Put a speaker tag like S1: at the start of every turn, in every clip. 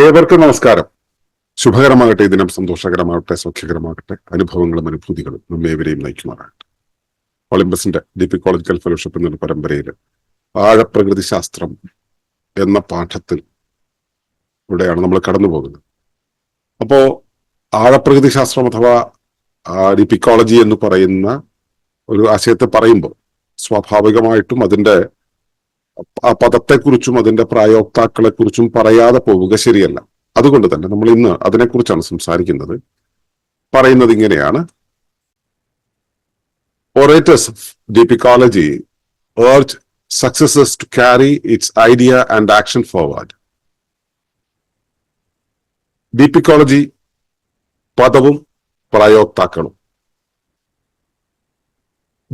S1: ഏവർക്കും നമസ്കാരം. ശുഭകരമാകട്ടെ ഈ ദിനം സന്തോഷകരമാകട്ടെ സൗഖ്യകരമാകട്ടെ അനുഭവങ്ങളും അനുഭൂതികളും നമ്മേവരെയും നയിക്കുമാറാകട്ടെ. ഒളിമ്പസിന്റെ ഡിപ്പിക്കോളജിക്കൽ ഫെലോഷിപ്പ് എന്ന പരമ്പരയിൽ ആഴപ്രകൃതി ശാസ്ത്രം എന്ന പാഠത്തിൽ ഇവിടെയാണ് നമ്മൾ കടന്നു പോകുന്നത് അപ്പോ ആഴപ്രകൃതി ശാസ്ത്രം അഥവാ ഡിപ്പിക്കോളജി എന്ന് പറയുന്ന ഒരു ആശയത്തെ പറയുമ്പോൾ സ്വാഭാവികമായിട്ടും അതിന്റെ ആ പദത്തെക്കുറിച്ചും അതിന്റെ പ്രായോക്താക്കളെ കുറിച്ചും പറയാതെ പോവുക ശരിയല്ല. അതുകൊണ്ട് തന്നെ നമ്മൾ ഇന്ന് അതിനെക്കുറിച്ചാണ് സംസാരിക്കുന്നത്. പറയുന്നത് ഇങ്ങനെയാണ്. Orators of deep ecology urge successors to carry its idea and action forward. പദവും പ്രായോക്താക്കളും.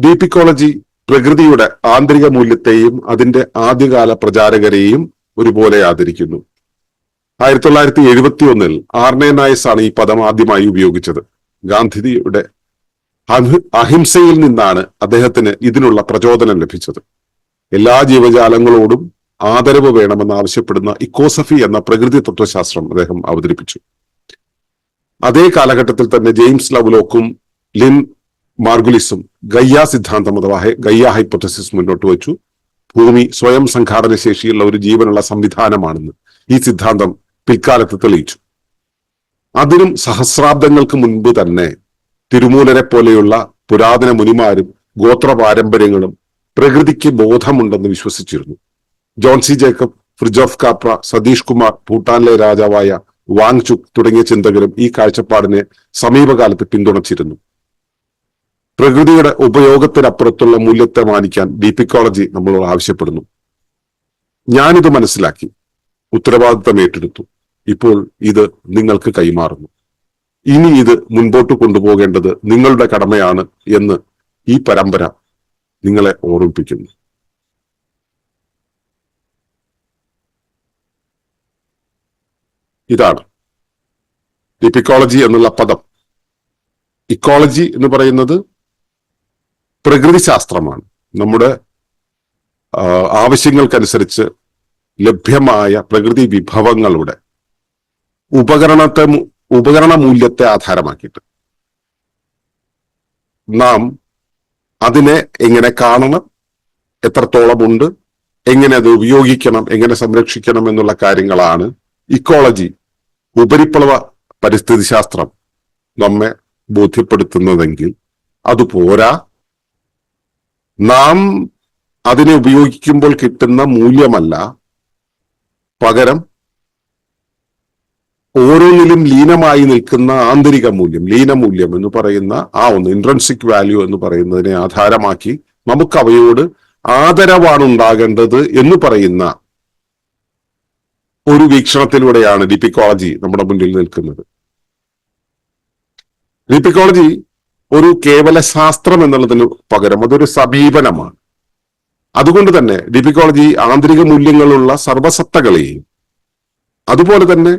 S1: ഡിപ്പിക്കോളജി പ്രകൃതിയുടെ ആന്തരിക മൂല്യത്തെയും അതിന്റെ ആദ്യകാല പ്രചാരകരെയും ഒരുപോലെ ആദരിക്കുന്നു. ആയിരത്തി തൊള്ളായിരത്തി എഴുപത്തി ഒന്നിൽ ആർണെ നായസ് ആണ് ഈ പദം ആദ്യമായി ഉപയോഗിച്ചത്. ഗാന്ധിജിയുടെ അഹിംസയിൽ നിന്നാണ് അദ്ദേഹത്തിന് ഇതിനുള്ള പ്രചോദനം ലഭിച്ചത്. എല്ലാ ജീവജാലങ്ങളോടും ആദരവ് വേണമെന്ന് ആവശ്യപ്പെടുന്ന ഇക്കോസഫി എന്ന പ്രകൃതി തത്വശാസ്ത്രം അദ്ദേഹം അവതരിപ്പിച്ചു. അതേ കാലഘട്ടത്തിൽ തന്നെ ജെയിംസ് ലവ്ലോക്കും ലിൻ മാർഗുലിസും ഗയ്യ സിദ്ധാന്തം അഥവാ ഗയ്യ ഹൈപ്പോത്തസിസ് മുന്നോട്ട് വെച്ചു. ഭൂമി സ്വയം സംഘാടന ശേഷിയുള്ള ഒരു ജീവനുള്ള സംവിധാനമാണെന്ന് ഈ സിദ്ധാന്തം പിൽക്കാലത്ത് തെളിയിച്ചു. അതിനും സഹസ്രാബ്ദങ്ങൾക്ക് മുൻപ് തന്നെ തിരുമൂലരെ പോലെയുള്ള പുരാതന മുനിമാരും ഗോത്ര പാരമ്പര്യങ്ങളും പ്രകൃതിക്ക് ബോധമുണ്ടെന്ന് വിശ്വസിച്ചിരുന്നു. John C Jacob Fritjof Capra Satish Kumar ഭൂട്ടാനിലെ രാജാവായ വാങ്ചുക് തുടങ്ങിയ ചിന്തകരും ഈ കാഴ്ചപ്പാടിനെ സമീപകാലത്ത് പിന്തുണച്ചിരുന്നു. പ്രകൃതിയുടെ ഉപയോഗത്തിനപ്പുറത്തുള്ള മൂല്യത്തെ മാനിക്കാൻ ഡീപിക്കോളജി നമ്മളോട് ആവശ്യപ്പെടുന്നു. ഞാനിത് മനസ്സിലാക്കി. ഉത്തരവാദിത്തം ഏറ്റെടുത്തു. ഇപ്പോൾ ഇത് നിങ്ങൾക്ക് കൈമാറുന്നു. ഇനി ഇത് മുൻപോട്ട് കൊണ്ടുപോകേണ്ടത് നിങ്ങളുടെ കടമയാണ് എന്ന് ഈ പരമ്പര നിങ്ങളെ ഓർമ്മിപ്പിക്കുന്നു. ഇതാണ് ടിപ്പിക്കോളജി എന്നുള്ള പദം. ഇക്കോളജി എന്ന് പറയുന്നത് പ്രകൃതി ശാസ്ത്രമാണ് നമ്മുടെ ആവശ്യങ്ങൾക്കനുസരിച്ച് ലഭ്യമായ പ്രകൃതി വിഭവങ്ങളുടെ ഉപകരണത്തെ ഉപകരണ മൂല്യത്തെ ആധാരമാക്കിയിട്ട് നാം അതിനെ എങ്ങനെ കാണണം എത്രത്തോളം ഉണ്ട് എങ്ങനെ അത് ഉപയോഗിക്കണം എങ്ങനെ സംരക്ഷിക്കണം എന്നുള്ള കാര്യങ്ങളാണ് ഇക്കോളജി ഉപരിപ്ലവ പരിസ്ഥിതി ശാസ്ത്രം നമ്മെ ബോധ്യപ്പെടുത്തുന്നതെങ്കിൽ അതുപോരാ നാം അതിനെ ഉപയോഗിക്കുമ്പോൾ കിട്ടുന്ന മൂല്യമല്ല പകരം ഓരോന്നിലും ലീനമായി നിൽക്കുന്ന ആന്തരിക മൂല്യം ലീനമൂല്യം എന്ന് പറയുന്ന ആ ഒന്ന് ഇൻട്രൻസിക് വാല്യൂ എന്ന് പറയുന്നതിനെ ആധാരമാക്കി നമുക്ക് അവയോട് ആദരവാണ് ഉണ്ടാകേണ്ടത് എന്ന് പറയുന്ന ഒരു വീക്ഷണത്തിലൂടെയാണ് ഡിപ്പിക്കോളജി നമ്മുടെ മുന്നിൽ നിൽക്കുന്നത്. ഡിപ്പിക്കോളജി ഒരു കേവല ശാസ്ത്രം എന്നുള്ളതിന് പകരം അതൊരു സമീപനമാണ്. അതുകൊണ്ട് തന്നെ ഡിപിക്കോളജി ആന്തരിക മൂല്യങ്ങളുള്ള സർവസത്തകളെയും അതുപോലെ തന്നെ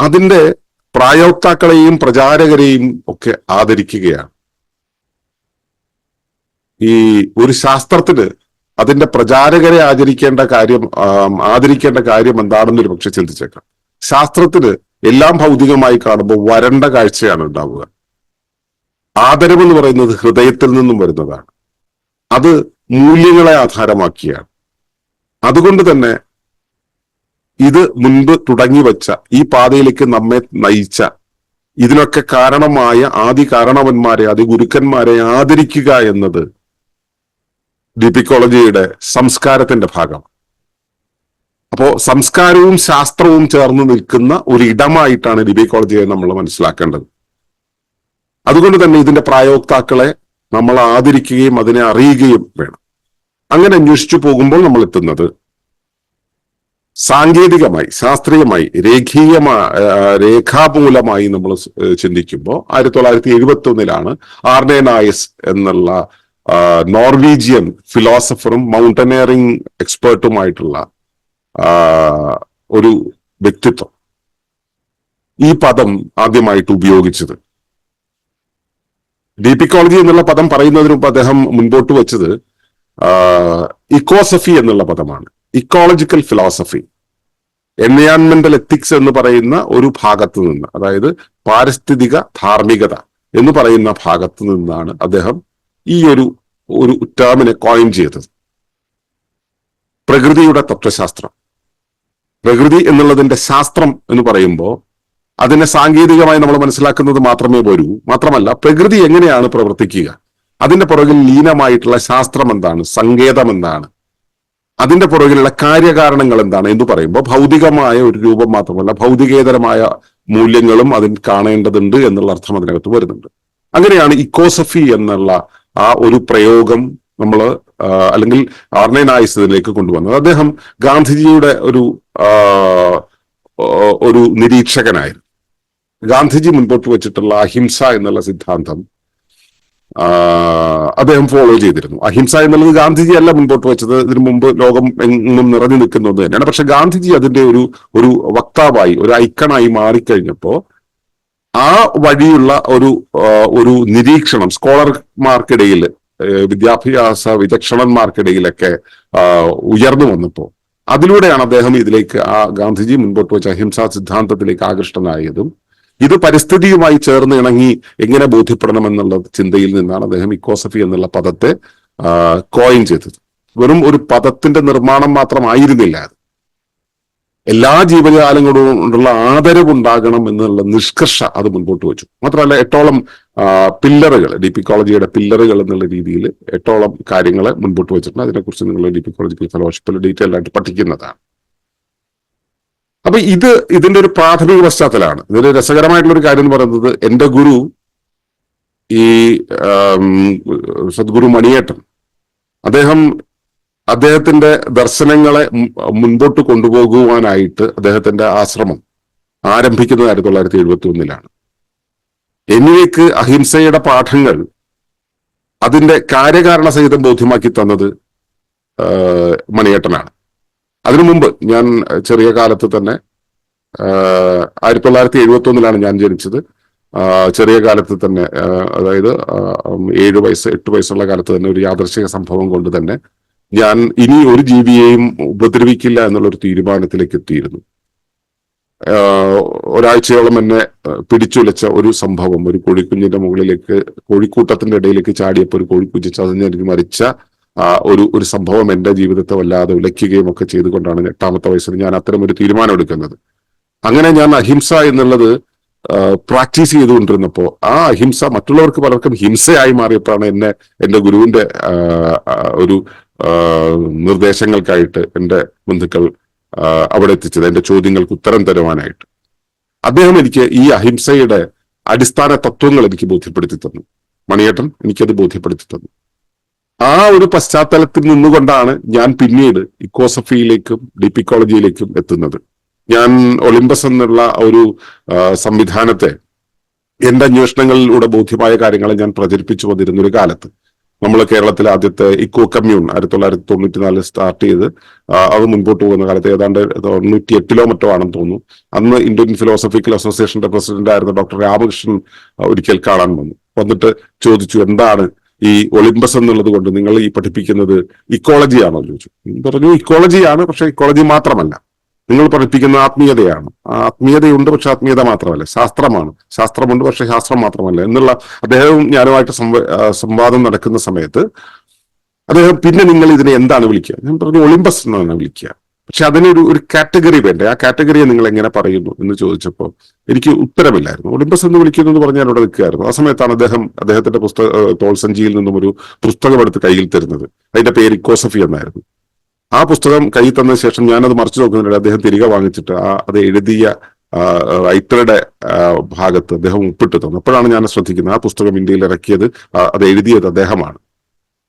S1: അതിന്റെ പ്രായോക്താക്കളെയും പ്രചാരകരെയും ഒക്കെ ആദരിക്കുകയാണ്. ഈ ഒരു ശാസ്ത്രത്തിന് അതിന്റെ പ്രചാരകരെ ആചരിക്കേണ്ട കാര്യം ആദരിക്കേണ്ട കാര്യം എന്താണെന്ന് ഒരു പക്ഷെ ചിന്തിച്ചേക്കാം. ശാസ്ത്രത്തിന് എല്ലാം ഭൗതികമായി കാണുമ്പോൾ വരണ്ട കാഴ്ചയാണ് ഉണ്ടാവുക. ആദരവ് എന്ന് പറയുന്നത് ഹൃദയത്തിൽ നിന്നും വരുന്നതാണ്. അത് മൂല്യങ്ങളെ ആധാരമാക്കിയാണ്. അതുകൊണ്ട് തന്നെ ഇത് മുൻപ് തുടങ്ങി വച്ച ഈ പാതയിലേക്ക് നമ്മെ നയിച്ച ഇതിനൊക്കെ കാരണമായ ആദി കാരണവന്മാരെ ആദി ഗുരുക്കന്മാരെ ആദരിക്കുക എന്നത് ഡിപ്പിക്കോളജിയുടെ സംസ്കാരത്തിന്റെ ഭാഗം അപ്പോ സംസ്കാരവും ശാസ്ത്രവും ചേർന്ന് നിൽക്കുന്ന ഒരു ഇടമായിട്ടാണ് ഡിപ്പിക്കോളജിയെ നമ്മൾ മനസ്സിലാക്കേണ്ടത്. അതുകൊണ്ട് തന്നെ ഇതിന്റെ പ്രായോക്താക്കളെ നമ്മൾ ആദരിക്കുകയും അതിനെ അറിയുകയും വേണം. അങ്ങനെ അന്വേഷിച്ചു പോകുമ്പോൾ നമ്മൾ എത്തുന്നത് സാങ്കേതികമായി ശാസ്ത്രീയമായി രേഖീയമായ രേഖാമൂലമായി നമ്മൾ ചിന്തിക്കുമ്പോൾ ആയിരത്തി തൊള്ളായിരത്തി എഴുപത്തി ഒന്നിലാണ് നായസ് എന്നുള്ള നോർവീജിയൻ ഫിലോസഫറും മൗണ്ടനറിംഗ് എക്സ്പേർട്ടുമായിട്ടുള്ള ഒരു വ്യക്തിത്വം ഈ പദം ആദ്യമായിട്ട് ഉപയോഗിച്ചത്. ഡീപിക്കോളജി എന്നുള്ള പദം പറയുന്നതിന് മുമ്പ് അദ്ദേഹം മുൻപോട്ട് വെച്ചത് ഇക്കോസഫി എന്നുള്ള പദമാണ്. Ecological philosophy. എൻവയോൺമെന്റൽ എത്തിക്സ് എന്ന് പറയുന്ന ഒരു ഭാഗത്ത് നിന്ന് അതായത് പാരിസ്ഥിതിക ധാർമ്മികത എന്ന് പറയുന്ന ഭാഗത്ത് നിന്നാണ് അദ്ദേഹം ഈ ഒരു ഒരു ടേമിനെ കോയിൻ ചെയ്തത്. പ്രകൃതിയുടെ തത്വശാസ്ത്രം. പ്രകൃതി എന്നുള്ളതിന്റെ ശാസ്ത്രം എന്ന് പറയുമ്പോൾ അതിനെ സാങ്കേതികമായി നമ്മൾ മനസ്സിലാക്കുന്നത് മാത്രമേ പോരൂ. മാത്രമല്ല പ്രകൃതി എങ്ങനെയാണ് പ്രവർത്തിക്കുക? അതിന്റെ പുറകിൽ ലീനമായിട്ടുള്ള ശാസ്ത്രം എന്താണ്? സങ്കേതം എന്താണ്? അതിന്റെ പുറകിലുള്ള കാര്യകാരണങ്ങൾ എന്താണ് എന്ന് പറയുമ്പോൾ ഭൗതികമായ ഒരു രൂപം മാത്രമല്ല ഭൗതികേതരമായ മൂല്യങ്ങളും അതിൽ കാണേണ്ടതുണ്ട് എന്നുള്ള അർത്ഥം അതിനകത്ത് വരുന്നുണ്ട്. അങ്ങനെയാണ് ഇക്കോസഫി എന്നുള്ള ആ ഒരു പ്രയോഗം നമ്മൾ അല്ലെങ്കിൽ ആർണനായിസത്തിലേക്ക് കൊണ്ടുവന്നത്. അദ്ദേഹം ഗാന്ധിജിയുടെ ഒരു ഒരു നിരീക്ഷകനായിരുന്നു. ഗാന്ധിജി മുൻപോട്ട് വെച്ചിട്ടുള്ള അഹിംസ എന്നുള്ള സിദ്ധാന്തം അദ്ദേഹം ഫോളോ ചെയ്തിരുന്നു. അഹിംസ എന്നുള്ളത് ഗാന്ധിജി അല്ല മുൻപോട്ട് വെച്ചത്. ഇതിനു മുമ്പ് ലോകം എങ്ങും നിറഞ്ഞു നിൽക്കുന്ന ഒന്ന് തന്നെയാണ്. പക്ഷെ ഗാന്ധിജി അതിന്റെ ഒരു ഒരു വക്താവായി ഒരു ഐക്കണായി മാറിക്കഴിഞ്ഞപ്പോ ആ വഴിയുള്ള ഒരു ഒരു നിരീക്ഷണം സ്കോളർമാർക്കിടയിൽ വിദ്യാഭ്യാസ വിചക്ഷണന്മാർക്കിടയിലൊക്കെ ഉയർന്നു വന്നപ്പോ അതിലൂടെയാണ് അദ്ദേഹം ഇതിലേക്ക് ആ ഗാന്ധിജി മുൻപോട്ട് വെച്ച അഹിംസാ സിദ്ധാന്തത്തിലേക്ക് ആകൃഷ്ടനായതും ഇത് പരിസ്ഥിതിയുമായി ചേർന്ന് ഇണങ്ങി എങ്ങനെ ബോധ്യപ്പെടണം എന്നുള്ള ചിന്തയിൽ നിന്നാണ് അദ്ദേഹം ഇക്കോസഫി എന്നുള്ള പദത്തെ കോയിൻ ചെയ്തത്. വെറും ഒരു പദത്തിന്റെ നിർമ്മാണം മാത്രമായിരുന്നില്ല അത്. എല്ലാ ജീവജാലങ്ങളോടുള്ള ആദരവുണ്ടാകണം എന്നുള്ള നിഷ്കർഷ അത് മുൻപോട്ട് വെച്ചു. മാത്രമല്ല എട്ടോളം പില്ലറുകൾ ഡിപ്പിക്കോളജിയുടെ പില്ലറുകൾ എന്നുള്ള രീതിയിൽ എട്ടോളം കാര്യങ്ങളെ മുൻപോട്ട് വെച്ചിട്ടുണ്ട്. അതിനെക്കുറിച്ച് നിങ്ങൾ ഡി പി കോളേജിക്കൽ ഫെലോഷിപ്പിൽ ഡീറ്റെയിൽ ആയിട്ട് പഠിക്കുന്നതാണ്. അപ്പൊ ഇത് ഇതിന്റെ ഒരു പ്രാഥമിക പശ്ചാത്തലമാണ്. ഇതിൽ രസകരമായിട്ടുള്ള ഒരു കാര്യം എന്ന് പറയുന്നത് എന്റെ ഗുരു ഈ സദ്ഗുരു മണിയേട്ടൻ അദ്ദേഹം അദ്ദേഹത്തിന്റെ ദർശനങ്ങളെ മുൻപോട്ട് കൊണ്ടുപോകുവാനായിട്ട് അദ്ദേഹത്തിന്റെ ആശ്രമം ആരംഭിക്കുന്നത് ആയിരത്തി തൊള്ളായിരത്തി എഴുപത്തി ഒന്നിലാണ് എന്നിവയ്ക്ക് അഹിംസയുടെ പാഠങ്ങൾ അതിന്റെ കാര്യകാരണ സഹിതം ബോധ്യമാക്കി തന്നത് മണിയേട്ടനാണ്. അതിനു മുമ്പ് ഞാൻ ചെറിയ കാലത്ത് തന്നെ ആയിരത്തി തൊള്ളായിരത്തി എഴുപത്തി ഒന്നിലാണ് ഞാൻ ജനിച്ചത്. ചെറിയ കാലത്ത് തന്നെ അതായത് ഏഴു വയസ്സ് എട്ട് വയസ്സുള്ള കാലത്ത് തന്നെ ഒരു യാദർശിക സംഭവം കൊണ്ട് തന്നെ ഞാൻ ഇനി ഒരു ജീവിയെയും ഉപദ്രവിക്കില്ല എന്നുള്ള ഒരു തീരുമാനത്തിലേക്ക് എത്തിയിരുന്നു. ഒരാഴ്ചയോളം എന്നെ പിടിച്ചുലച്ച ഒരു സംഭവം ഒരു കോഴിക്കുഞ്ഞിന്റെ മുകളിലേക്ക് കോഴിക്കൂട്ടത്തിന്റെ ഇടയിലേക്ക് ചാടിയപ്പോൾ ഒരു കോഴിക്കുഞ്ഞ് ചതഞ്ഞെനിക്ക് മരിച്ച ഒരു ഒരു സംഭവം എന്റെ ജീവിതത്തെ വല്ലാതെ ഉലയ്ക്കുകയും ഒക്കെ ചെയ്തുകൊണ്ടാണ് എട്ടാമത്തെ വയസ്സിൽ ഞാൻ അത്തരം ഒരു തീരുമാനം എടുക്കുന്നത്. അങ്ങനെ ഞാൻ അഹിംസ എന്നുള്ളത് പ്രാക്ടീസ് ചെയ്തുകൊണ്ടിരുന്നപ്പോൾ ആ അഹിംസ മറ്റുള്ളവർക്ക് പലർക്കും ഹിംസയായി മാറിയപ്പോഴാണ് എന്നെ ആ, ആ, ഒരു നിർദ്ദേശങ്ങൾക്കായിട്ട് എന്റെ ബന്ധുക്കൾ അവിടെ എത്തിച്ചത്. എന്റെ ചോദ്യങ്ങൾക്ക് ഉത്തരം തരുവാനായിട്ട്. അദ്ദേഹം എനിക്ക് ഈ അഹിംസയുടെ അടിസ്ഥാന തത്വങ്ങൾ എനിക്ക് ബോധ്യപ്പെടുത്തി തന്നു. മണിയേട്ടൻ എനിക്കത് ബോധ്യപ്പെടുത്തി തന്നു. ആ ഒരു പശ്ചാത്തലത്തിൽ നിന്നുകൊണ്ടാണ് ഞാൻ പിന്നീട് ഇക്കോസഫിയിലേക്കും ഡി പി കോളേജിയിലേക്കും എത്തുന്നത്. ഞാൻ ഒളിമ്പസ് എന്നുള്ള ഒരു സംവിധാനത്തെ എന്റെ അന്വേഷണങ്ങളിലൂടെ ബോധ്യമായ കാര്യങ്ങളെ ഞാൻ പ്രചരിപ്പിച്ചു വന്നിരുന്ന ഒരു കാലത്ത്. നമ്മൾ കേരളത്തിൽ ആദ്യത്തെ ഇക്കോ കമ്മ്യൂൺ ആയിരത്തി തൊള്ളായിരത്തി തൊണ്ണൂറ്റി നാലിൽ സ്റ്റാർട്ട് ചെയ്ത് അത് മുൻപോട്ട് പോകുന്ന കാലത്ത് ഏതാണ്ട് തൊണ്ണൂറ്റി എട്ടിലോ മറ്റോ ആണെന്ന് തോന്നുന്നു. അന്ന് ഇന്ത്യൻ ഫിലോസഫിക്കൽ അസോസിയേഷന്റെ പ്രസിഡന്റ് ആയിരുന്ന ഡോക്ടർ രാമകൃഷ്ണൻ ഒരിക്കൽ കാണാൻ വന്നു. വന്നിട്ട് ചോദിച്ചു എന്താണ് ഈ ഒളിമ്പസ് എന്നുള്ളത് കൊണ്ട് നിങ്ങൾ ഈ പഠിപ്പിക്കുന്നത് ഇക്കോളജി ആണോ ചോദിച്ചു. പറഞ്ഞു ഇക്കോളജിയാണ് പക്ഷെ ഇക്കോളജി മാത്രമല്ല. നിങ്ങൾ പഠിപ്പിക്കുന്ന ആത്മീയതയാണ്. ആത്മീയതയുണ്ട് പക്ഷെ ആത്മീയത മാത്രമല്ല. ശാസ്ത്രമാണ്. ശാസ്ത്രമുണ്ട് പക്ഷെ ശാസ്ത്രം മാത്രമല്ല. എന്നുള്ള അദ്ദേഹവും ഞാനുമായിട്ട് സംവാദം നടക്കുന്ന സമയത്ത് അദ്ദേഹം പിന്നെ നിങ്ങൾ ഇതിനെ എന്താണ് വിളിക്കുക? ഞാൻ പറഞ്ഞു ഒളിമ്പസ് എന്നാണ് വിളിക്കുക. പക്ഷെ അതിനൊരു ഒരു കാറ്റഗറി വേണ്ടേ? ആ കാറ്റഗറിയെ നിങ്ങൾ എങ്ങനെ പറയുന്നു എന്ന് ചോദിച്ചപ്പോൾ എനിക്ക് ഉത്തരമില്ലായിരുന്നു. ഒളിമ്പസ് എന്ന് വിളിക്കുന്നു എന്ന് പറഞ്ഞാൽ അവിടെ നിൽക്കുകയായിരുന്നു. ആ സമയത്താണ് അദ്ദേഹം അദ്ദേഹത്തിന്റെ പുസ്തക തോൾസഞ്ചിയിൽ നിന്നും ഒരു പുസ്തകം എടുത്ത് കയ്യിൽ തരുന്നത്. അതിന്റെ പേര് ഇക്കോസഫി എന്നായിരുന്നു. ആ പുസ്തകം കയ്യിൽ തന്ന ശേഷം ഞാനത് മറിച്ചു നോക്കുന്നുണ്ട് അദ്ദേഹം തിരികെ വാങ്ങിച്ചിട്ട് ആ അത് എഴുതിയ റൈറ്ററുടെ ഭാഗത്ത് അദ്ദേഹം ഒപ്പിട്ട് തന്നു. അപ്പോഴാണ് ഞാൻ ശ്രദ്ധിക്കുന്നത് ആ പുസ്തകം ഇന്ത്യയിൽ ഇറക്കിയത് അത് എഴുതിയത് അദ്ദേഹമാണ്.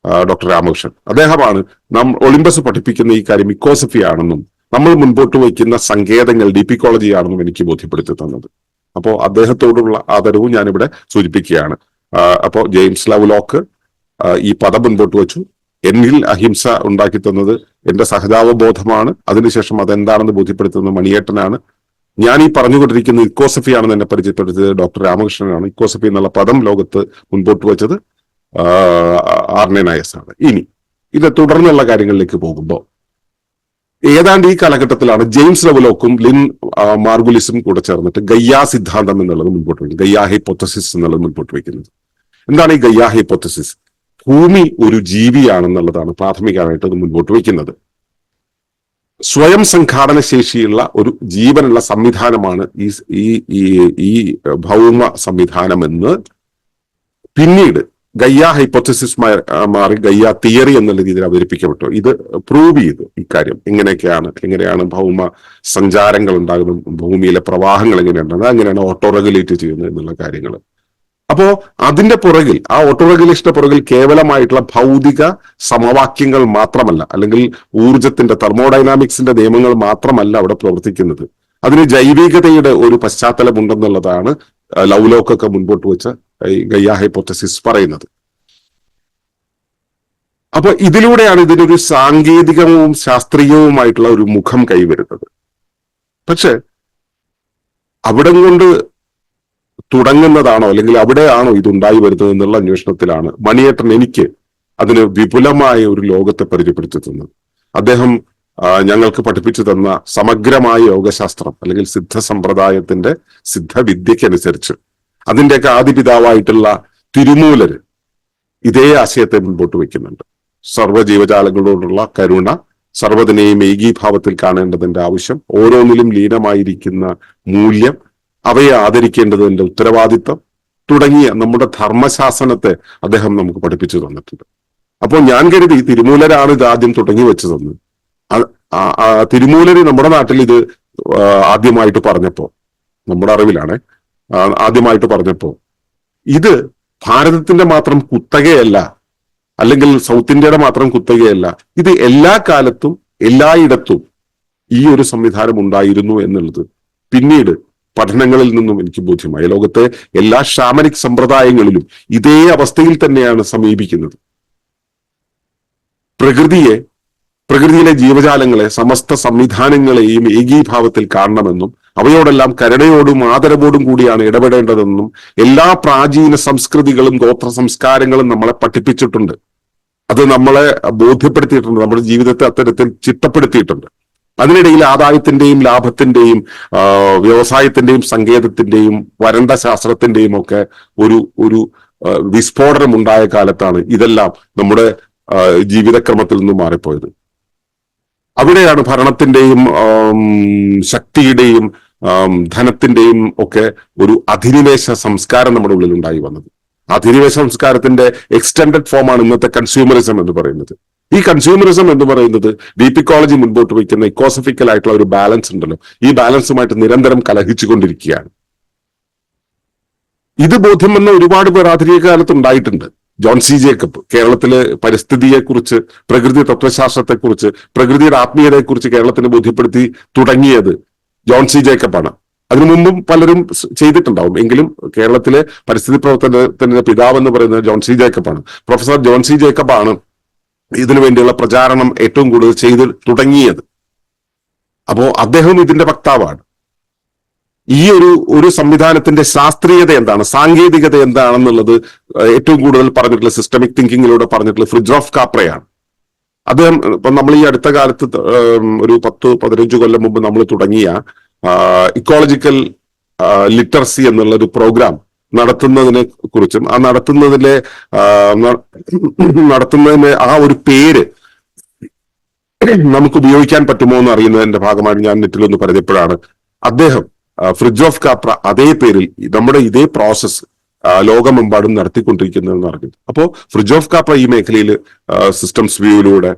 S1: ഡോക്ടർ രാമകൃഷ്ണൻ. അദ്ദേഹമാണ് നാം ഒളിമ്പസ് പഠിപ്പിക്കുന്ന ഈ കാര്യം ഇക്കോസഫി ആണെന്നും നമ്മൾ മുൻപോട്ട് വയ്ക്കുന്ന സങ്കേതങ്ങൾ ഡി പി കോളേജി ആണെന്നും എനിക്ക് ബോധ്യപ്പെടുത്തി തന്നത്. അപ്പോൾ അദ്ദേഹത്തോടുള്ള ആദരവും ഞാനിവിടെ സൂചിപ്പിക്കുകയാണ്. അപ്പോൾ ജെയിംസ് ലവ് ലോക്ക് ഈ പദം മുൻപോട്ട് വെച്ചു. എന്നിൽ അഹിംസ ഉണ്ടാക്കി തന്നത് എന്റെ സഹജാവബോധമാണ്. അതിനുശേഷം അതെന്താണെന്ന് ബോധ്യപ്പെടുത്തുന്നത് മണിയേട്ടനാണ്. ഞാൻ ഈ പറഞ്ഞുകൊണ്ടിരിക്കുന്ന ഇക്കോസഫി ആണെന്ന് എന്നെ പരിചയപ്പെടുത്തിയത് ഡോക്ടർ രാമകൃഷ്ണനാണ്. ഇക്കോസഫി എന്നുള്ള പദം ലോകത്ത് മുൻപോട്ട് വെച്ചത് ആർ എൻ നായസ് ആണ് ഇനി ഇത് തുടർന്നുള്ള കാര്യങ്ങളിലേക്ക് പോകുമ്പോൾ ഏതാണ്ട് ഈ കാലഘട്ടത്തിലാണ് ജെയിംസ് റവലോക്കും ലിൻ മാർഗുലിസും കൂടെ ചേർന്നിട്ട് ഗയ്യാ സിദ്ധാന്തം എന്നുള്ളത് മുൻപോട്ട് വയ്ക്കുന്നത്. ഗയ്യാ ഹൈപ്പോത്തസിസ് എന്നുള്ളത് മുൻപോട്ട് വയ്ക്കുന്നത്. എന്താണ് ഈ ഗയ്യാ ഹൈപ്പോത്തസിസ്? ഭൂമി ഒരു ജീവിയാണെന്നുള്ളതാണ് പ്രാഥമികമായിട്ട് അത് മുൻപോട്ട് വയ്ക്കുന്നത്. സ്വയം സംഘാടന ശേഷിയുള്ള ഒരു ജീവനുള്ള സംവിധാനമാണ് ഈ ഈ ഈ ഭൗമ സംവിധാനം എന്ന് പിന്നീട് ഗയ്യ ഹൈപ്പോത്തസിസ് മാറി ഗയ്യ തിയറി എന്നുള്ള രീതിയിൽ അവതരിപ്പിക്കപ്പെട്ടു. ഇത് പ്രൂവ് ചെയ്തു ഇക്കാര്യം എങ്ങനെയൊക്കെയാണ് എങ്ങനെയാണ് ഭൗമ സഞ്ചാരങ്ങൾ ഉണ്ടാകുന്നത് ഭൂമിയിലെ പ്രവാഹങ്ങൾ എങ്ങനെയുണ്ടാകുന്നത് അങ്ങനെയാണ് ഓട്ടോ റെഗുലേറ്റ് ചെയ്യുന്നത് എന്നുള്ള കാര്യങ്ങൾ. അപ്പോ അതിന്റെ പുറകിൽ ആ ഓട്ടോ റെഗുലേഷന്റെ പുറകിൽ കേവലമായിട്ടുള്ള ഭൗതിക സമവാക്യങ്ങൾ മാത്രമല്ല അല്ലെങ്കിൽ ഊർജത്തിന്റെ തെർമോഡൈനാമിക്സിന്റെ നിയമങ്ങൾ മാത്രമല്ല അവിടെ പ്രവർത്തിക്കുന്നത്. അതിന് ജൈവികതയുടെ ഒരു പശ്ചാത്തലമുണ്ടെന്നുള്ളതാണ് ആ, ലൗലോക്കൊക്കെ മുൻപോട്ട് വെച്ച ഈ ഗയ്യ ഹൈപ്പോത്തസിസ് പറയുന്നത്. അപ്പൊ ഇതിലൂടെയാണ് ഇതിനൊരു സാങ്കേതികവും ശാസ്ത്രീയവുമായിട്ടുള്ള ഒരു മുഖം കൈവരുന്നത്. പക്ഷെ അവിടം കൊണ്ട് തുടങ്ങുന്നതാണോ അല്ലെങ്കിൽ അവിടെയാണോ ഇതുണ്ടായി വരുന്നത് എന്നുള്ള അന്വേഷണത്തിലാണ് മണിയേട്ടൻ എനിക്ക് അതിന് വിപുലമായ ഒരു ലോകത്തെ പരിചയപ്പെടുത്തി തന്നത്. അദ്ദേഹം ഞങ്ങൾക്ക് പഠിപ്പിച്ചു തന്ന സമഗ്രമായ യോഗശാസ്ത്രം അല്ലെങ്കിൽ സിദ്ധ സമ്പ്രദായത്തിന്റെ സിദ്ധവിദ്യക്കനുസരിച്ച് അതിന്റെയൊക്കെ ആദിപിതാവായിട്ടുള്ള തിരുമൂലര് ഇതേ ആശയത്തെ മുൻപോട്ട് വെക്കുന്നുണ്ട് സർവ ജീവജാലങ്ങളോടുള്ള കരുണ സർവതിനെയും ഏകീഭാവത്തിൽ കാണേണ്ടതിന്റെ ആവശ്യം ഓരോന്നിലും ലീനമായിരിക്കുന്ന മൂല്യം അവയെ ആദരിക്കേണ്ടതിന്റെ ഉത്തരവാദിത്വം തുടങ്ങിയ നമ്മുടെ ധർമ്മശാസനത്തെ അദ്ദേഹം നമുക്ക് പഠിപ്പിച്ചു തന്നിട്ടുണ്ട്. അപ്പോൾ ഞാൻ കരുതി തിരുമൂലരാണ് ഇത് ആദ്യം തുടങ്ങി വെച്ചതെന്ന്. തിരുമൂലര് നമ്മുടെ നാട്ടിൽ ഇത് ആദ്യമായിട്ട് പറഞ്ഞപ്പോ നമ്മുടെ അറിവിലാണ് ആദ്യമായിട്ട് പറഞ്ഞപ്പോ ഇത് ഭാരതത്തിന്റെ മാത്രം കുത്തകയല്ല അല്ലെങ്കിൽ സൗത്ത് ഇന്ത്യയുടെ മാത്രം കുത്തകയല്ല ഇത് എല്ലാ കാലത്തും എല്ലായിടത്തും ഈ ഒരു സംവിധാനം ഉണ്ടായിരുന്നു എന്നുള്ളത്. പിന്നീട് പഠനങ്ങളിൽ നിന്നും എനിക്ക് ബോധ്യമായി. ലോകത്തെ എല്ലാ ഷാമനിക് സമ്പ്രദായങ്ങളിലും ഇതേ അവസ്ഥയിൽ തന്നെയാണ് സമീപിക്കുന്നത്. പ്രകൃതിയെ പ്രകൃതിയിലെ ജീവജാലങ്ങളെ സമസ്ത സംവിധാനങ്ങളെയും ഏകീഭാവത്തിൽ കാണണമെന്നും അവയോടെല്ലാം കരുണയോടും ആദരവോടും കൂടിയാണ് ഇടപെടേണ്ടതെന്നും എല്ലാ പ്രാചീന സംസ്കൃതികളും ഗോത്ര സംസ്കാരങ്ങളും നമ്മളെ പഠിപ്പിച്ചിട്ടുണ്ട്. അത് നമ്മളെ ബോധ്യപ്പെടുത്തിയിട്ടുണ്ട് നമ്മുടെ ജീവിതത്തെ അത്തരത്തിൽ ചിട്ടപ്പെടുത്തിയിട്ടുണ്ട്. അതിനിടയിൽ ആദായത്തിന്റെയും ലാഭത്തിന്റെയും വ്യവസായത്തിന്റെയും സങ്കേതത്തിന്റെയും വരണ്ട ശാസ്ത്രത്തിന്റെയും ഒക്കെ ഒരു ഒരു വിസ്ഫോടനം ഉണ്ടായ കാലത്താണ് ഇതെല്ലാം നമ്മുടെ ജീവിതക്രമത്തിൽ നിന്ന് മാറിപ്പോയത്. അവിടെയാണ് ഭരണത്തിന്റെയും ശക്തിയുടെയും ധനത്തിന്റെയും ഒക്കെ ഒരു അധിനിവേശ സംസ്കാരം നമ്മുടെ ഉള്ളിൽ ഉണ്ടായി വന്നത്. അധിനിവേശ സംസ്കാരത്തിന്റെ എക്സ്റ്റെൻഡഡ് ഫോമാണ് ഇന്നത്തെ കൺസ്യൂമറിസം എന്ന് പറയുന്നത്. ഈ കൺസ്യൂമറിസം എന്ന് പറയുന്നത് ഡീപിക്കോളജി മുൻപോട്ട് വയ്ക്കുന്ന ഇക്കോസഫിക്കൽ ആയിട്ടുള്ള ഒരു ബാലൻസ് ഉണ്ടല്ലോ. ഈ ബാലൻസുമായിട്ട് നിരന്തരം കലഹിച്ചുകൊണ്ടിരിക്കുകയാണ്. ഇത് ബോധ്യം വന്ന ഒരുപാട് പേർ ആധുനിക കാലത്ത് ഉണ്ടായിട്ടുണ്ട്. ജോൺ സി ജേക്കബ് കേരളത്തിലെ പരിസ്ഥിതിയെക്കുറിച്ച് പ്രകൃതി തത്വശാസ്ത്രത്തെക്കുറിച്ച് പ്രകൃതിയുടെ ആത്മീയതയെക്കുറിച്ച് കേരളത്തിന് ബോധ്യപ്പെടുത്തി തുടങ്ങിയത് ജോൺ സി ജേക്കബാണ് അതിനു മുമ്പും പലരും ചെയ്തിട്ടുണ്ടാവും. എങ്കിലും കേരളത്തിലെ പരിസ്ഥിതി പ്രവർത്തനത്തിന്റെ പിതാവ് എന്ന് പറയുന്നത് ജോൺ സി ജേക്കബാണ് പ്രൊഫസർ ജോൺ സി ജേക്കബാണ് ഇതിനു വേണ്ടിയുള്ള പ്രചാരണം ഏറ്റവും കൂടുതൽ ചെയ്ത് തുടങ്ങിയത്. അപ്പോ അദ്ദേഹം ഇതിന്റെ വക്താവാണ്. ഈ ഒരു ഒരു സംവിധാനത്തിന്റെ ശാസ്ത്രീയത എന്താണ്? സാങ്കേതികത എന്താണെന്നുള്ളത് ഏറ്റവും കൂടുതൽ പറഞ്ഞിട്ടുള്ള സിസ്റ്റമിക് തിങ്കിങ്ങിലൂടെ പറഞ്ഞിട്ടുള്ള ഫ്രിഡ്ജ് ഓഫ് കാപ്രയാണ്. അദ്ദേഹം ഇപ്പൊ നമ്മൾ ഈ അടുത്ത കാലത്ത് ഒരു പത്ത് പതിനഞ്ച് കൊല്ലം മുമ്പ് നമ്മൾ തുടങ്ങിയ ഇക്കോളജിക്കൽ ലിറ്ററസി എന്നുള്ള ഒരു പ്രോഗ്രാം നടത്തുന്നതിനെ കുറിച്ചും ആ നടത്തുന്നതിലെ നടത്തുന്നതിന് ആ ഒരു പേര് നമുക്ക് ഉപയോഗിക്കാൻ പറ്റുമോ എന്ന് അറിയുന്നതിന്റെ ഭാഗമായി ഞാൻ നെറ്റിൽ നെറ്റിലൊന്ന് പറഞ്ഞപ്പോഴാണ് അദ്ദേഹം ഫ്രിഡ്ജ് ഓഫ് കാപ്ര അതേ പേരിൽ നമ്മുടെ ഇതേ പ്രോസസ്സ് ലോകമെമ്പാടും നടത്തിക്കൊണ്ടിരിക്കുന്നതെന്ന് അറിഞ്ഞത് അപ്പോൾ ഫ്രിഡ്ജ് ഓഫ് കാപ്ര ഈ മേഖലയിൽ സിസ്റ്റംസ് വ്യൂയിലൂടെ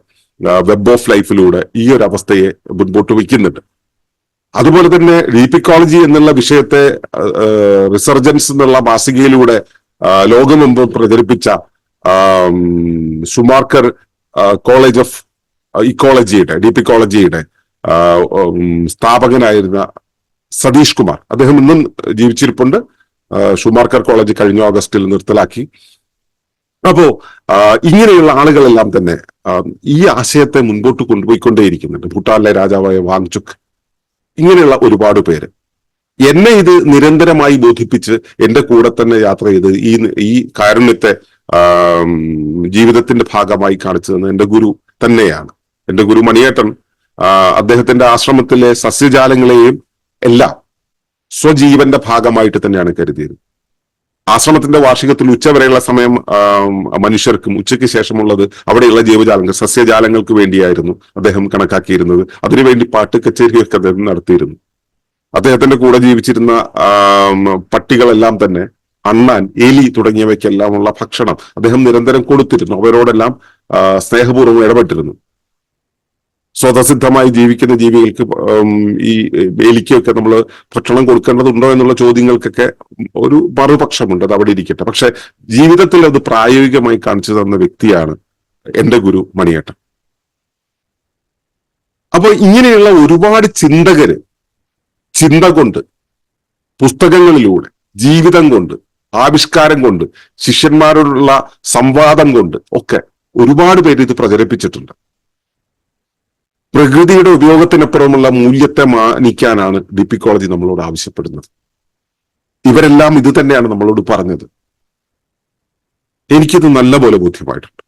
S1: വെബ് ഓഫ് ലൈഫിലൂടെ ഈ ഒരു അവസ്ഥയെ മുൻപോട്ട് വയ്ക്കുന്നുണ്ട്. അതുപോലെ തന്നെ ലീപിക്കോളജി എന്നുള്ള വിഷയത്തെ റിസർജൻസ് എന്നുള്ള മാസികയിലൂടെ ലോകമെമ്പ് പ്രചരിപ്പിച്ച ഷുമാർക്കർ കോളേജ് ഓഫ് ഇക്കോളജിയുടെ ഡീപിക്കോളജിയുടെ സ്ഥാപകനായിരുന്ന സതീഷ് കുമാർ. അദ്ദേഹം ഇന്നും ജീവിച്ചിരിപ്പുണ്ട്. ഷുമാർക്കർ കോളേജ് കഴിഞ്ഞ ഓഗസ്റ്റിൽ നിർത്തലാക്കി. അപ്പോ ഇങ്ങനെയുള്ള ആളുകളെല്ലാം തന്നെ ഈ ആശയത്തെ മുൻപോട്ട് കൊണ്ടുപോയിക്കൊണ്ടേയിരിക്കുന്നുണ്ട്. ഭൂട്ടാനിലെ രാജാവായ വാങ്ചുക് ഇങ്ങനെയുള്ള ഒരുപാട് പേര്. എന്നെ ഇത് നിരന്തരമായി ബോധിപ്പിച്ച് എന്റെ കൂടെ തന്നെ യാത്ര ചെയ്ത് ഈ ഈ കാരുണ്യത്തെ ജീവിതത്തിന്റെ ഭാഗമായി കാണിച്ചു തന്ന എന്റെ ഗുരു തന്നെയാണ്. എന്റെ ഗുരു മണിയേട്ടൻ അദ്ദേഹത്തിന്റെ ആശ്രമത്തിലെ സസ്യജാലങ്ങളെയും എല്ലാം സ്വജീവന്റെ ഭാഗമായിട്ട് തന്നെയാണ് കരുതിയത്. ആശ്രമത്തിന്റെ വാർഷികത്തിൽ ഉച്ചവരെയുള്ള സമയം മനുഷ്യർക്കും ഉച്ചയ്ക്ക് ശേഷമുള്ളത് അവിടെയുള്ള ജീവജാലങ്ങൾ സസ്യജാലങ്ങൾക്ക് വേണ്ടിയായിരുന്നു അദ്ദേഹം കണക്കാക്കിയിരുന്നത്. അതിനുവേണ്ടി പാട്ട് കച്ചേരിയൊക്കെ അദ്ദേഹം നടത്തിയിരുന്നു. അദ്ദേഹത്തിന്റെ കൂടെ ജീവിച്ചിരുന്ന പട്ടികളെല്ലാം തന്നെ അണ്ണാൻ എലി തുടങ്ങിയവയ്ക്കെല്ലാമുള്ള ഭക്ഷണം അദ്ദേഹം നിരന്തരം കൊടുത്തിരുന്നു. അവരോടെല്ലാം സ്നേഹപൂർവം ഇടപെട്ടിരുന്നു. സ്വതസിദ്ധമായി ജീവിക്കുന്ന ജീവികൾക്ക് ഈ എലിക്കൊക്കെ നമ്മൾ ഭക്ഷണം കൊടുക്കേണ്ടതുണ്ടോ എന്നുള്ള ചോദ്യങ്ങൾക്കൊക്കെ ഒരു മറുപക്ഷമുണ്ട്. അത് അവിടെ ഇരിക്കട്ടെ. പക്ഷെ ജീവിതത്തിൽ അത് പ്രായോഗികമായി കാണിച്ചു തന്ന വ്യക്തിയാണ് എന്റെ ഗുരു മണിയേട്ടൻ. അപ്പൊ ഇങ്ങനെയുള്ള ഒരുപാട് ചിന്തകര് ചിന്ത കൊണ്ട് പുസ്തകങ്ങളിലൂടെ ജീവിതം കൊണ്ട് ആവിഷ്കാരം കൊണ്ട് ശിഷ്യന്മാരോടുള്ള സംവാദം കൊണ്ട് ഒക്കെ ഒരുപാട് പേര് ഇത് പ്രചരിപ്പിച്ചിട്ടുണ്ട്. പ്രകൃതിയുടെ ഉപയോഗത്തിനപ്പുറമുള്ള മൂല്യത്തെ മാനിക്കാനാണ് ഡി കോളേജ് നമ്മളോട് ആവശ്യപ്പെടുന്നത്. ഇവരെല്ലാം ഇത് തന്നെയാണ് നമ്മളോട് പറഞ്ഞത്. എനിക്കിത് നല്ലപോലെ ബോധ്യമായിട്ടുണ്ട്.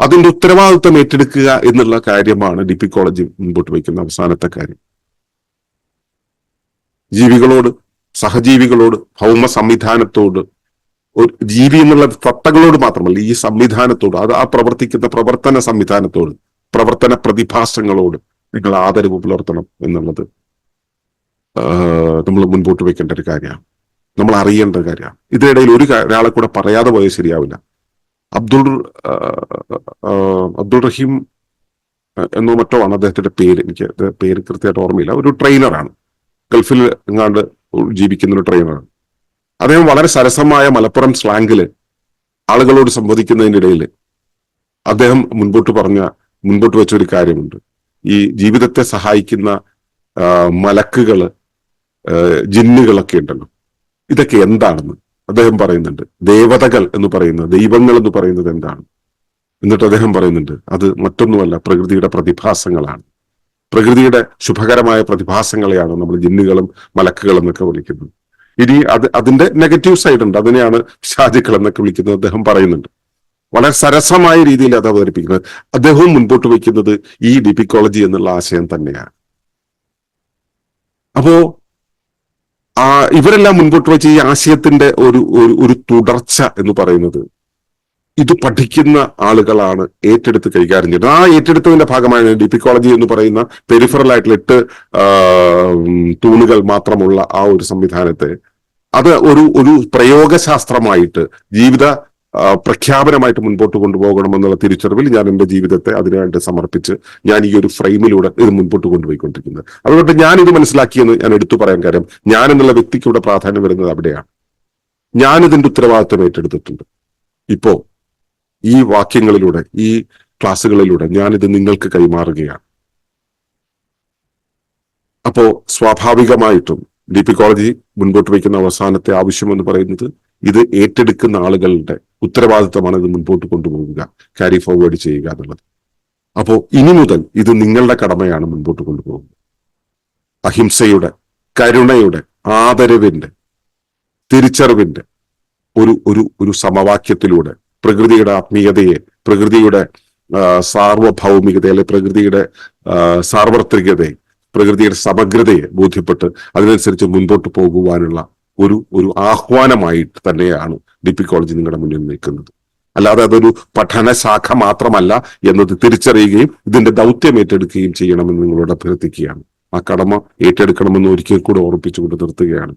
S1: അതിന്റെ ഉത്തരവാദിത്വം ഏറ്റെടുക്കുക എന്നുള്ള കാര്യമാണ് ഡി പി കോളേജ് മുൻപോട്ട് വയ്ക്കുന്ന അവസാനത്തെ കാര്യം. ജീവികളോട് സഹജീവികളോട് ഭൗമ സംവിധാനത്തോട് ഒരു ജീവി എന്നുള്ള സത്തകളോട് മാത്രമല്ല ഈ സംവിധാനത്തോട് അത് ആ പ്രവർത്തിക്കുന്ന പ്രവർത്തന സംവിധാനത്തോട് പ്രവർത്തന പ്രതിഭാസങ്ങളോട് നിങ്ങൾ ആദരവ് പുലർത്തണം എന്നുള്ളത് നമ്മൾ മുൻപോട്ട് വെക്കേണ്ട ഒരു കാര്യമാണ്. നമ്മൾ അറിയേണ്ട ഒരു കാര്യമാണ്. ഇതിനിടയിൽ ഒരു ഒരാളെ കൂടെ പറയാതെ പോയത് ശരിയാവില്ല. അബ്ദുൾ അബ്ദുൾ റഹീം എന്നോ മറ്റോ ആണ് അദ്ദേഹത്തിന്റെ പേര്. എനിക്ക് പേര് കൃത്യമായിട്ട് ഓർമ്മയില്ല. ഒരു ട്രെയിനറാണ് ഗൾഫിൽ എങ്ങാണ്ട് ജീവിക്കുന്ന ഒരു ട്രെയിനറാണ് അദ്ദേഹം വളരെ സരസമായ മലപ്പുറം സ്ലാങ്ങിൽ ആളുകളോട് സംവദിക്കുന്നതിനിടയിൽ അദ്ദേഹം മുൻപോട്ട് പറഞ്ഞ മുൻപോട്ട് വെച്ച ഒരു കാര്യമുണ്ട്. ഈ ജീവിതത്തെ സഹായിക്കുന്ന മലക്കുകൾ ജിന്നുകളൊക്കെ ഉണ്ടല്ലോ. ഇതൊക്കെ എന്താണെന്ന് അദ്ദേഹം പറയുന്നുണ്ട്. ദേവതകൾ എന്ന് പറയുന്നത് ദൈവങ്ങൾ എന്ന് പറയുന്നത് എന്താണ്? എന്നിട്ട് അദ്ദേഹം പറയുന്നുണ്ട് അത് മറ്റൊന്നുമല്ല പ്രകൃതിയുടെ പ്രതിഭാസങ്ങളാണ്. പ്രകൃതിയുടെ ശുഭകരമായ പ്രതിഭാസങ്ങളെയാണ് നമ്മൾ ജിന്നുകളും മലക്കുകളും എന്നൊക്കെ വിളിക്കുന്നത്. ഇനി അത് അതിന്റെ നെഗറ്റീവ് സൈഡ് ഉണ്ട്. അതിനെയാണ് ഷാജിക്കൾ എന്നൊക്കെ വിളിക്കുന്നത്. അദ്ദേഹം പറയുന്നുണ്ട്. വളരെ സരസമായ രീതിയിൽ അത് അവതരിപ്പിക്കുന്നത്. അദ്ദേഹവും മുൻപോട്ട് വയ്ക്കുന്നത് ഈ ഡിപിക്കോളജി എന്നുള്ള ആശയം തന്നെയാണ്. അപ്പോ ആ ഇവരെല്ലാം മുൻപോട്ട് വെച്ച ഈ ആശയത്തിന്റെ ഒരു ഒരു തുടർച്ച എന്ന് പറയുന്നത് ഇത് പഠിക്കുന്ന ആളുകളാണ് ഏറ്റെടുത്ത് കൈകാര്യം ചെയ്യുന്നത് ആ ഏറ്റെടുത്തതിന്റെ ഭാഗമാണ് ഡിപിക്കോളജി എന്ന് പറയുന്ന പെരിഫറൽ ആയിട്ടുള്ള എട്ട് തൂണുകൾ മാത്രമുള്ള ആ ഒരു സംവിധാനത്തെ അത് ഒരു ഒരു പ്രയോഗശാസ്ത്രമായിട്ട് ജീവിത പ്രഖ്യാപനമായിട്ട് മുൻപോട്ട് കൊണ്ടുപോകണമെന്നുള്ള തിരിച്ചറിവിൽ ഞാൻ എന്റെ ജീവിതത്തെ അതിനായിട്ട് സമർപ്പിച്ച് ഞാൻ ഈ ഒരു ഫ്രെയിമിലൂടെ ഇത് മുൻപോട്ട് കൊണ്ടുപോയിക്കൊണ്ടിരിക്കുന്നത് അതുകൊണ്ട് ഞാൻ ഇത് മനസ്സിലാക്കിയെന്ന് ഞാൻ എടുത്തു പറയാൻ കാര്യം ഞാൻ എന്നുള്ള വ്യക്തിക്ക് ഇവിടെ പ്രാധാന്യം വരുന്നത് അവിടെയാണ്. ഞാൻ ഇതിന്റെ ഉത്തരവാദിത്വം ഏറ്റെടുത്തിട്ടുണ്ട്. ഇപ്പോ ഈ വാക്യങ്ങളിലൂടെ ഈ ക്ലാസ്സുകളിലൂടെ ഞാനിത് നിങ്ങൾക്ക് കൈമാറുകയാണ്. അപ്പോ സ്വാഭാവികമായിട്ടും ഡി പി കോളേജ് മുൻപോട്ട് വയ്ക്കുന്ന അവസാനത്തെ ആവശ്യം എന്ന് പറയുന്നത് ഇത് ഏറ്റെടുക്കുന്ന ആളുകളുടെ ഉത്തരവാദിത്തമാണ് ഇത് മുൻപോട്ട് കൊണ്ടുപോകുക ക്യാരി ഫോർവേഡ് ചെയ്യുക എന്നുള്ളത്. അപ്പോ ഇനി മുതൽ ഇത് നിങ്ങളുടെ കടമയാണ് മുൻപോട്ട് കൊണ്ടുപോകുന്നത് അഹിംസയുടെ കരുണയുടെ ആദരവിന്റെ തിരിച്ചറിവിന്റെ ഒരു ഒരു ഒരു സമവാക്യത്തിലൂടെ പ്രകൃതിയുടെ ആത്മീയതയെ പ്രകൃതിയുടെ സാർവഭൗമികതയെ അല്ലെ പ്രകൃതിയുടെ സാർവത്രികതയെ പ്രകൃതിയുടെ സമഗ്രതയെ ബോധ്യപ്പെട്ട് അതിനനുസരിച്ച് മുൻപോട്ട് പോകുവാനുള്ള ഒരു ഒരു ആഹ്വാനമായിട്ട് തന്നെയാണ് ഡി പി കോളേജ് നിങ്ങളുടെ മുന്നിൽ നിൽക്കുന്നത്. അല്ലാതെ അതൊരു പഠനശാഖ മാത്രമല്ല എന്നത് തിരിച്ചറിയുകയും ഇതിന്റെ ദൗത്യം ഏറ്റെടുക്കുകയും ചെയ്യണമെന്ന് നിങ്ങളോട് അഭ്യർത്ഥിക്കുകയാണ്. ആ കടമ ഏറ്റെടുക്കണമെന്ന് ഒരിക്കൽ കൂടെ ഓർപ്പിച്ചുകൊണ്ട് നിർത്തുകയാണ്.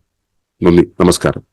S1: നന്ദി. നമസ്കാരം.